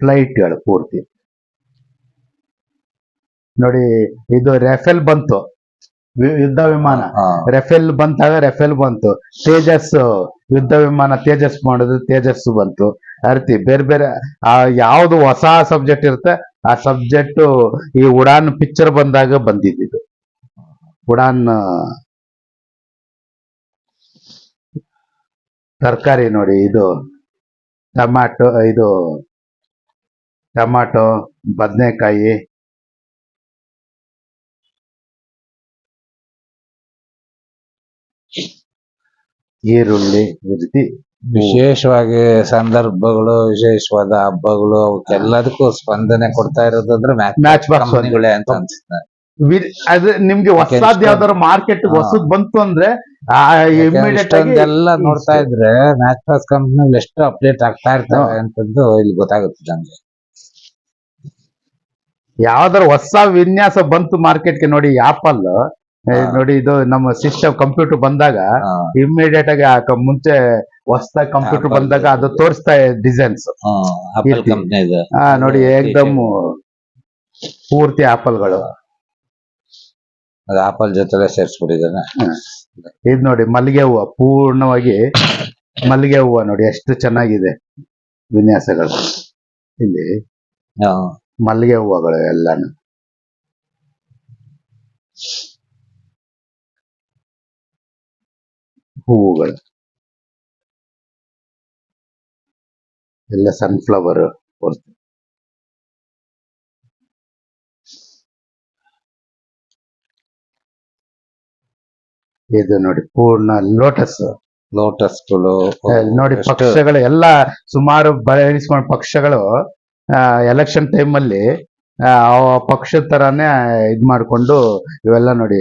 [SPEAKER 1] ಫ್ಲೈಟ್ಗಳು ಪೂರ್ತಿ. ನೋಡಿ ಇದು ರೆಫೆಲ್ ಬಂತು. ಯುದ್ಧ ವಿಮಾನ. ರೆಫೆಲ್ ಬಂತಾಗ ರೆಫೆಲ್ ಬಂತು. ತೇಜಸ್ ಯುದ್ಧ ವಿಮಾನ ತೇಜಸ್ ಮಾಡುದು ತೇಜಸ್ ಬಂತು. ಅರ್ತಿ ಬೇರೆ ಬೇರೆ ಆ ಯಾವ್ದು ಹೊಸ ಸಬ್ಜೆಕ್ಟ್ ಇರುತ್ತೆ ಆ ಸಬ್ಜೆಕ್ಟ್ ಈ ಉಡಾನ್ ಪಿಕ್ಚರ್ ಬಂದಾಗ ಬಂದಿದ್ದು ಉಡಾನ್ ತರಕಾರಿ ನೋಡಿ ಇದು ಟಮಾಟೊ ಇದು ಟಮಾಟೊ ಬದನೆಕಾಯಿ ಈರುಳ್ಳಿ ಈ ರೀತಿ
[SPEAKER 2] ವಿಶೇಷವಾಗಿ ಸಂದರ್ಭಗಳು ವಿಶೇಷವಾದ ಹಬ್ಬಗಳು ಅವಕ್ಕೆಲ್ಲದಕ್ಕೂ ಸ್ಪಂದನೆ ಕೊಡ್ತಾ ಇರೋದು ಅಂದ್ರೆ ಮ್ಯಾಚ್ ಕಂಪನಿಗಳೇ ಅಂತ ಅನ್ಸುತ್ತೆ.
[SPEAKER 1] ಅದು ನಿಮ್ಗೆ ಹೊಸದ್ ಯಾವ್ದಾದ್ರು ಮಾರ್ಕೆಟ್. ಹೊಸದ್ ಬಂತು ಅಂದ್ರೆ ಇಮಿಡಿಯೇಟ್ ಆಗಿ
[SPEAKER 2] ಇಷ್ಟೊಂದೆಲ್ಲ ನೋಡ್ತಾ ಇದ್ರೆ ಮ್ಯಾಚ್ ಪಾಸ್ ಕಂಪ್ನಿ ಎಷ್ಟು ಅಪ್ಡೇಟ್ ಆಗ್ತಾ ಇರ್ತಾವೆ
[SPEAKER 1] ಅಂತಂದು
[SPEAKER 2] ಅಂತದ್ದು ಇಲ್ಲಿ ಗೊತ್ತಾಗುತ್ತೆ ನಮ್ಗೆ.
[SPEAKER 1] ಯಾವ್ದಾರು ಹೊಸ ವಿನ್ಯಾಸ ಬಂತು ಮಾರ್ಕೆಟ್ಗೆ ನೋಡಿ ಆಪಲ್. ನೋಡಿ ಇದು ನಮ್ಮ ಸಿಸ್ಟಮ್ ಕಂಪ್ಯೂಟರ್ ಬಂದಾಗ ಇಮಿಡಿಯೇಟ್ ಆಗಿ ಮುಂಚೆ ಹೊಸದಾಗಿ ಕಂಪ್ಯೂಟರ್ ಬಂದಾಗ ಅದು ತೋರಿಸ್ತಾ ಡಿಸೈನ್ಸ್ ನೋಡಿ ಏಕ್ದಮ್ ಪೂರ್ತಿ ಆಪಲ್ಗಳು
[SPEAKER 2] ಅದು ಆಪಲ್ ಜೊತೆ ಸೇರಿಸ್ಬಿಟ್ಟಿದ್ದಾನೆ.
[SPEAKER 1] ಇದ್ ನೋಡಿ ಮಲ್ಲಿಗೆ ಹೂವು. ಪೂರ್ಣವಾಗಿ ಮಲ್ಲಿಗೆ ಹೂವು ನೋಡಿ ಎಷ್ಟು ಚೆನ್ನಾಗಿದೆ ವಿನ್ಯಾಸಗಳು. ಇಲ್ಲಿ. ಮಲ್ಲಿಗೆ ಹೂವುಗಳು ಎಲ್ಲಾನು. ಹೂವುಗಳು. ಎಲ್ಲ ಸನ್ಫ್ಲವರ್ ಇದು ನೋಡಿ ಪೂರ್ಣ ಲೋಟಸ್
[SPEAKER 2] ಲೋಟಸ್ಗಳು
[SPEAKER 1] ನೋಡಿ ಪಕ್ಷಗಳು ಎಲ್ಲ ಸುಮಾರು ಬಯಸ್ಕೊಂಡ ಪಕ್ಷಗಳು ಎಲೆಕ್ಷನ್ ಟೈಮ್ ಅಲ್ಲಿ ಆ, ಪಕ್ಷದ ತರಾನೇ ಇದ್ ಮಾಡ್ಕೊಂಡು ಇವೆಲ್ಲ ನೋಡಿ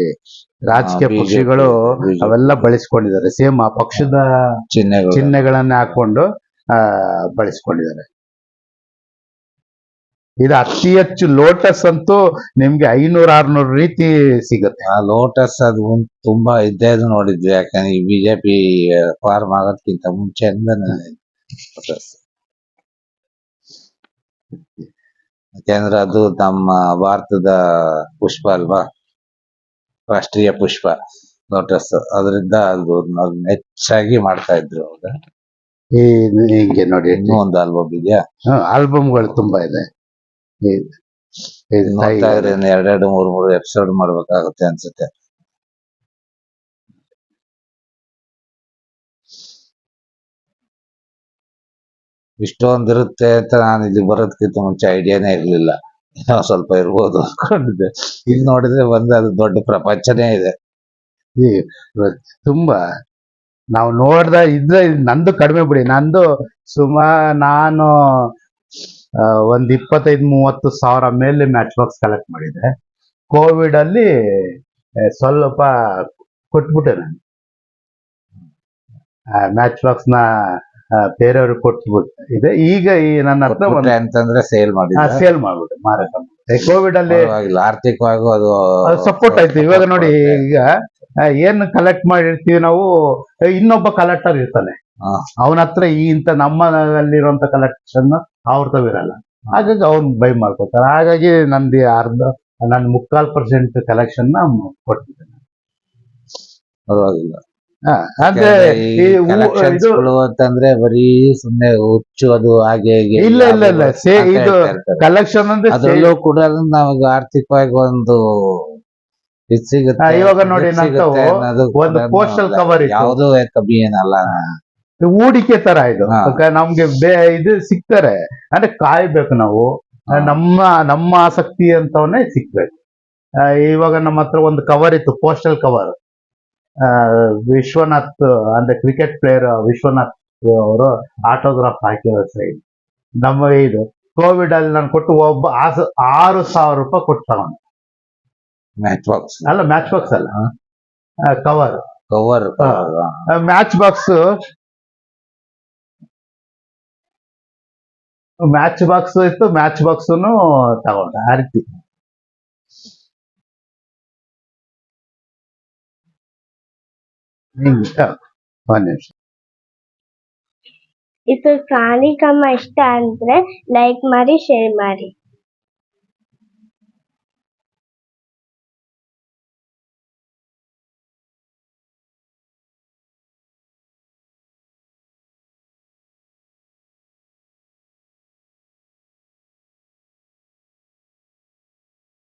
[SPEAKER 1] ರಾಜಕೀಯ
[SPEAKER 2] BJP,
[SPEAKER 1] ಪಕ್ಷಗಳು
[SPEAKER 2] BJP.
[SPEAKER 1] ಅವೆಲ್ಲ ಬಳಸ್ಕೊಂಡಿದ್ದಾರೆ. ಸೇಮ್ ಆ ಪಕ್ಷದ
[SPEAKER 2] ಚಿಹ್ನೆಗಳು.
[SPEAKER 1] ಚಿಹ್ನೆಗಳನ್ನ ಹಾಕೊಂಡು ಆ ಬಳಸ್ಕೊಂಡಿದ್ದಾರೆ. ಇದು ಅತಿ ಹೆಚ್ಚು ಲೋಟಸ್ ಅಂತೂ ನಿಮ್ಗೆ ಐನೂರ ಆರ್ನೂರ್ ರೀತಿ ಸಿಗುತ್ತೆ.
[SPEAKER 2] ಆ ಲೋಟಸ್ ಅದು ಒಂದ್ ತುಂಬಾ ಇದ್ದೇ ಅದು ನೋಡಿದ್ವಿ. ಯಾಕಂದ್ರೆ ಈ ಬಿಜೆಪಿ ಫಾರ್ಮ್ ಆಗೋದ್ಕಿಂತ ಮುಂಚೆ ಲೋಟಸ್. ಯಾಕೆಂದ್ರೆ ಅದು ನಮ್ಮ ಭಾರತದ ಪುಷ್ಪ ಅಲ್ವಾ? ರಾಷ್ಟ್ರೀಯ ಪುಷ್ಪ ಲೋಟಸ್ ಅದರಿಂದ ಅದು ಹೆಚ್ಚಾಗಿ ಮಾಡ್ತಾ ಇದ್ರು ಅವಾಗ
[SPEAKER 1] ಈ ಹಿಂಗೆ ನೋಡಿ.
[SPEAKER 2] ಇನ್ನೂ ಒಂದು ಆಲ್ಬಮ್ ಇದೆಯಾ?
[SPEAKER 1] ಆಲ್ಬಮ್ಗಳು ತುಂಬಾ ಇದೆ. ಈ- ಈ
[SPEAKER 2] ನೋಡ್ತಾ
[SPEAKER 1] ತಾಯಿ-
[SPEAKER 2] ಇದ್ರೆ ಎರಡೆರಡು ಮೂರ್ ಮೂರು ಎಪಿಸೋಡ್ ಮಾಡ್ಬೇಕಾಗುತ್ತೆ ಅನ್ಸುತ್ತೆ. ಇಷ್ಟೊಂದಿರುತ್ತೆ ಅಂತ ನಾನು ಇಲ್ಲಿ ಬರೋದಕ್ಕಿಂತ ಮುಂಚೆ ಐಡಿಯಾನೇ ಇರಲಿಲ್ಲ. ಏನೋ ಸ್ವಲ್ಪ ಇರ್ಬೋದು ಅನ್ಕೊಂಡಿದ್ದೆ. ಇಲ್ಲಿ ನೋಡಿದ್ರೆ ಒಂದು ಅದು ದೊಡ್ಡ ಪ್ರಪಂಚನೇ ಇದೆ.
[SPEAKER 1] ಈ ತುಂಬಾ ನಾವು ನೋಡ್ದ ಇದ್ರೆ ನಂದು ಕಡಿಮೆ ಬಿಡಿ. ನಂದು ಸುಮಾ ನಾನು ಒಂದ್ ಇಪ್ಪತ್ತೈದು, ಮೂವತ್ತು ಸಾವಿರ ಮೇಲೆ ಮ್ಯಾಚ್ ಬಾಕ್ಸ್ ಕಲೆಕ್ಟ್ ಮಾಡಿದೆ ಕೋವಿಡ್ ಅಲ್ಲಿ ಸ್ವಲ್ಪ ಕೊಟ್ಬಿಟ್ಟೆ ನಾನು. ಮ್ಯಾಚ್ ಬಾಕ್ಸ್ನ ಬೇರೆಯವ್ರಿಗೆ ಕೊಟ್ಬಿಟ್ಟೆ ಇದೆ. ಈಗ ಈ ನನ್ನ ಹತ್ರ
[SPEAKER 2] ಕೊಟ್ಬಿಟ್ಟೆ ಅಂತಂದ್ರೆ ಸೇಲ್ ಮಾಡಿ
[SPEAKER 1] ಸೇಲ್ ಮಾಡ್ಬಿಟ್ಟು ಮಾರಾಟ ಕೋವಿಡ್ ಅಲ್ಲಿ
[SPEAKER 2] ಆರ್ಥಿಕವಾಗಿ ಅದು
[SPEAKER 1] ಸಪೋರ್ಟ್ ಆಯ್ತು. ಇವಾಗ ನೋಡಿ ಈಗ ಏನ್ ಕಲೆಕ್ಟ್ ಮಾಡಿರ್ತೀವಿ ನಾವು ಇನ್ನೊಬ್ಬ ಕಲೆಕ್ಟರ್ ಇರ್ತಾನೆ. ಅವನ ಹತ್ರ ಈ ಇಂತ ನಮ್ಮಲ್ಲಿರುವಂತ ಕಲೆಕ್ಷನ್ ಅವ್ರ ತಾವ್ ಇರಲ್ಲ. ಹಾಗಾಗಿ ಅವ್ನ್ ಬೈ ಮಾಡ್ಕೊತಾರೆ ಹಾಗಾಗಿ ನಂದು ಅರ್ಧ ನನ್ ಮುಕ್ಕಾಲ್ ಪರ್ಸೆಂಟ್ ಕಲೆಕ್ಷನ್ನ ಕೊಟ್ಟಿದ್ದೇನೆ
[SPEAKER 2] ಪರವಾಗಿಲ್ಲ.
[SPEAKER 1] ಹಾ, ಅಂದ್ರೆ
[SPEAKER 2] ಈ
[SPEAKER 1] ಹೂ- ಇದು
[SPEAKER 2] ಅಂತಂದ್ರೆ ಬರೀ ಸುಮ್ನೆ ಹುಚ್ಚು ಅದು ಹಾಗೆ ಹೀಗೆ
[SPEAKER 1] ಇಲ್ಲ, ಇಲ್ಲ, ಇಲ್ಲ. ಸೇ-
[SPEAKER 2] ಅಂತ
[SPEAKER 1] ಇದು
[SPEAKER 2] ಹೇಳ್ತಾ ಇರ್ತಾರೆ.
[SPEAKER 1] ಕಲೆಕ್ಷನ್ ಅಂದ್ರೆ
[SPEAKER 2] ಅದ್ರಲ್ಲೂ ಕೂಡ ನಮಗೆ ಆರ್ಥಿಕವಾಗಿ ಒಂದು ಇದು ಸಿಗುತ್ತೆ
[SPEAKER 1] ಹಾ, ಇವಾಗ ನೋಡಿ
[SPEAKER 2] ಇದು ಅನ್ನೋದು
[SPEAKER 1] ಒಂದು
[SPEAKER 2] ಕೂಡ
[SPEAKER 1] postal cover ಇತ್ತು.
[SPEAKER 2] ಯಾವುದೂ ಕಮ್ಮಿ ಏನಲ್ಲ
[SPEAKER 1] ಹೂಡಿಕೆ ತರ ಇದು
[SPEAKER 2] ಹಾ.
[SPEAKER 1] ಅದ್ಕೆ ನಮ್ಗೆ ಬೇ ಇದು ಸಿಗ್ತಾರೆ ಅಂದ್ರೆ ಕಾಯ್ಬೇಕು ನಾವು
[SPEAKER 2] ಹಾ.
[SPEAKER 1] ನಮ್ಮ ನಮ್ಮ ಆಸಕ್ತಿ ಅಂತವನ್ನೇ ಸಿಗ್ಬೇಕು ಆ, ಇವಾಗ ನಮ್ಮ ಹತ್ರ ಒಂದು ಕವರ್ ಇತ್ತು ಪೋಸ್ಟಲ್ ಕವರ್ ವಿಶ್ವನಾಥ್ ಅಂದ್ರೆ ಕ್ರಿಕೆಟ್ ಪ್ಲೇಯರ್ ವಿಶ್ವನಾಥ್ ಅವರು ಆಟೋಗ್ರಾಫ್ ಹಾಕಿರೋ ಸೈಡ್ ನಮ್ಮ ಇದು ಕೋವಿಡ್ ಅಲ್ಲಿ ನಾನು ಕೊಟ್ಟು ಒಬ್ಬ ಆರು ಸಾವಿರ ರೂಪಾಯಿ ಕೊಟ್ಟು ತಗೊಂಡೆ.
[SPEAKER 2] ಮ್ಯಾಚ್ ಬಾಕ್ಸ್
[SPEAKER 1] ಅಲ್ಲ. ಮ್ಯಾಚ್ ಬಾಕ್ಸ್ ಅಲ್ಲ cover
[SPEAKER 2] cover
[SPEAKER 1] match box match box ಇತ್ತು ಮ್ಯಾಚ್ ಬಾಕ್ಸ್ ತಗೊಂಡ ಆ ರೀತಿ. ಹಿಂಗೆ ಒಂದ್
[SPEAKER 3] ಇದು ಕಾರ್ಯಕ್ರಮ ಇಷ್ಟ ಅಂದ್ರೆ ಲೈಕ್ ಮಾಡಿ ಶೇರ್ ಮಾಡಿ.